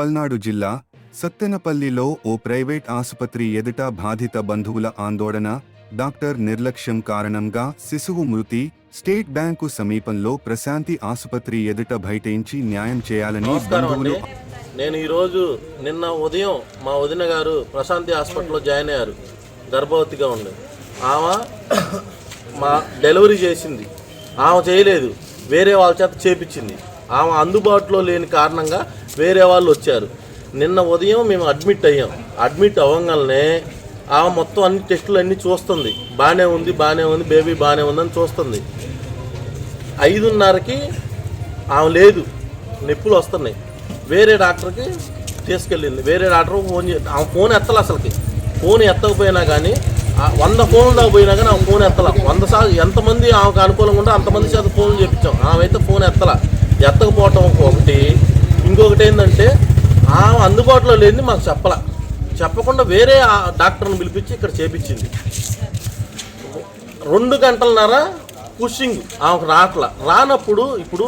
పల్నాడు జిల్లా సత్తెనపల్లిలో ఓ ప్రైవేట్ ఆసుపత్రి ఎదుట బాధిత బంధువుల ఆందోళన డాక్టర్ నిర్లక్ష్యం కారణంగా శిశువు మృతి స్టేట్ బ్యాంకు సమీపంలో ప్రశాంతి ఆసుపత్రి ఎదుట బైఠాయించి న్యాయం చేయాలని బంధువులు నేను ఈరోజు నిన్న ఉదయం మా వదిన గారు ప్రశాంతి హాస్పిటల్లో జాయిన్ అయ్యారు. గర్భవతిగా ఉంది ఆమె మా డెలివరీ చేసింది. ఆమె చేయలేదు. వేరే వాళ్ళ చేత చేపించింది. ఆమె అందుబాటులో లేని కారణంగా వేరే వాళ్ళు వచ్చారు. నిన్న ఉదయం మేము అడ్మిట్ అయ్యాం. అడ్మిట్ అవ్వగానే ఆమె మొత్తం అన్ని టెస్టులు అన్నీ చూస్తుంది. బాగానే ఉంది బాగానే ఉంది బేబీ బాగానే ఉందని చూస్తుంది. ఐదున్నరకి ఆమె లేదు. నొప్పులు వస్తున్నాయి. వేరే డాక్టర్కి తీసుకెళ్ళింది. వేరే డాక్టర్ ఫోన్ చే ఆమె ఫోన్ ఎత్తలే అసలుకి. ఫోన్ ఎత్తకపోయినా కానీ ఆ వంద ఫోన్లు దాకా పోయినా కానీ ఆమె ఫోన్ ఎత్తల. వంద సార్లు ఎంతమంది ఆమెకు అనుకూలంగా ఉంటే అంతమంది చేత ఫోన్లు చేపించాం. ఆమె అయితే ఫోన్ ఎత్తల. ఎత్తకపోవటం ఒకటి. ఇంకొకటి ఏంటంటే ఆమె అందుబాటులో లేనిది మాకు చెప్పాల. చెప్పకుండా వేరే డాక్టర్ని పిలిపించి ఇక్కడ చేపించింది. రెండు గంటలన్నర పుషింగ్ ఆమెకు రాట్ల. రానప్పుడు ఇప్పుడు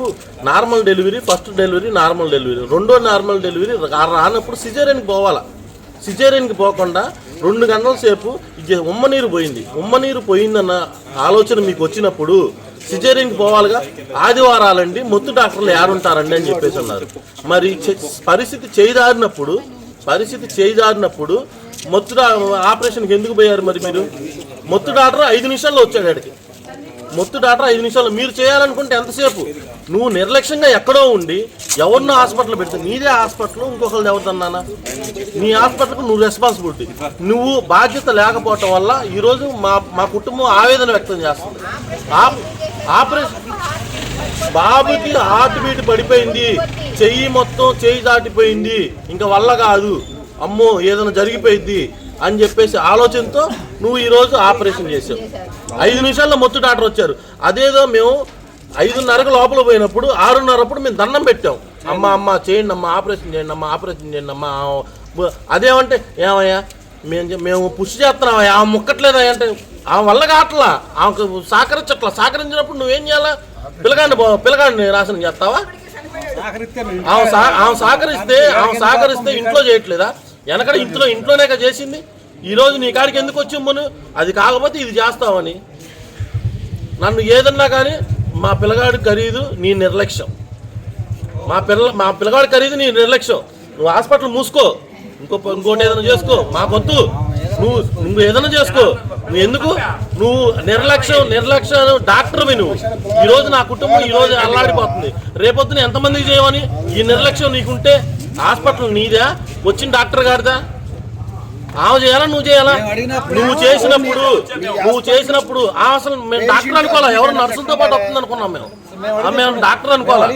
normal delivery first delivery normal delivery. రెండో నార్మల్ డెలివరీ రానప్పుడు సిజేరియన్కి పోవాలా. సిజేరియన్కి పోకుండా రెండు గంటల సేపు ఉమ్మనీరు పోయింది. ఉమ్మనీరు పోయిందన్న ఆలోచన మీకు వచ్చినప్పుడు సిజేరియన్కి పోవాలిగా? ఆదివారాలండి మొత్తు డాక్టర్లు యారుంటారండి అని చెప్పేసి అన్నారు. మరి పరిస్థితి చేయదారినప్పుడు పరిస్థితి చేయదారినప్పుడు మొత్తు ఆపరేషన్కి ఎందుకు పోయారు మరి మీరు? మొత్తు డాక్టర్ ఐదు నిమిషాల్లో వచ్చాడు ఆడికి. మొత్తు డాక్టర్ ఐదు నిమిషాలు మీరు చేయాలనుకుంటే ఎంతసేపు? నువ్వు నిర్లక్ష్యంగా ఎక్కడో ఉండి ఎవరినో హాస్పిటల్ పెడితే నీదే హాస్పిటల్ ఇంకొకరిది ఎవరిదన్నానా నీ హాస్పిటల్కు నువ్వు రెస్పాన్సిబిలిటీ నువ్వు బాధ్యత లేకపోవటం వల్ల ఈరోజు మా మా కుటుంబం ఆవేదన వ్యక్తం చేస్తుంది. ఆపరేషన్ బాబుకి హార్ట్ బీట్ పడిపోయింది. చెయ్యి మొత్తం చెయ్యి దాటిపోయింది. ఇంకా వల్ల కాదు. అమ్మో ఏదైనా జరిగిపోయింది అని చెప్పేసి ఆలోచనతో నువ్వు ఈరోజు ఆపరేషన్ చేసావు ఐదు నిమిషాల్లో మొత్తం డాక్టర్ వచ్చారు. అదేదో మేము ఐదున్నరకు లోపల పోయినప్పుడు ఆరున్నరప్పుడు మేము దండం పెట్టాం. అమ్మ అమ్మ చేయండి అమ్మ ఆపరేషన్ చేయండి అమ్మ ఆపరేషన్ చేయండి అమ్మ అదేమంటే ఏమయ్యా మేము మేము పుష్ చేస్తున్నామయ్యా ఆ ముక్కట్లేదా అంటే ఆమె వల్ల కావట్లా? ఆమెకు సహకరించట్లా సహకరించినప్పుడు నువ్వేం చేయాలా? పిల్లగాడిని పో- పిల్లగాడిని నాశనం చేస్తావా? ఆమె ఆమె సహకరిస్తే ఆమె సహకరిస్తే ఇంట్లో చేయట్లేదా? వెనకడ ఇంట్లో ఇంట్లోనే చేసింది? ఈరోజు నీ కాడికి ఎందుకు వచ్చాము అది కాకపోతే ఇది చేస్తావని. నన్ను ఏదన్నా కానీ మా పిల్లగాడు ఖరీదు నీ నిర్లక్ష్యం. మా పిల్ల మా పిల్లగాడు ఖరీదు నీ నిర్లక్ష్యం. నువ్వు హాస్పిటల్ మూసుకో. ఇంకో ఇంకోటి ఏదైనా చేసుకో. మాకొద్దు నువ్వు నువ్వు ఏదైనా చేసుకో. నువ్వు ఎందుకు? నువ్వు నిర్లక్ష్యం నిర్లక్ష్యం డాక్టర్వి నువ్వు. ఈరోజు నా కుటుంబం ఈ రోజు అల్లాడిపోతుంది. రేపొద్దున ఎంతమందికి చేయమని? ఈ నిర్లక్ష్యం నీకుంటే హాస్పిటల్ నీదా? వచ్చిన డాక్టర్ గారిదా? ఆమె చేయాలా నువ్వు చేయాలా? నువ్వు చేసినప్పుడు నువ్వు చేసినప్పుడు అసలు మేము డాక్టర్ అనుకోవాలా? ఎవరు నర్సులతో పాటు వస్తుంది అనుకున్నాం మేము ఆమె డాక్టర్ అనుకోవాలా?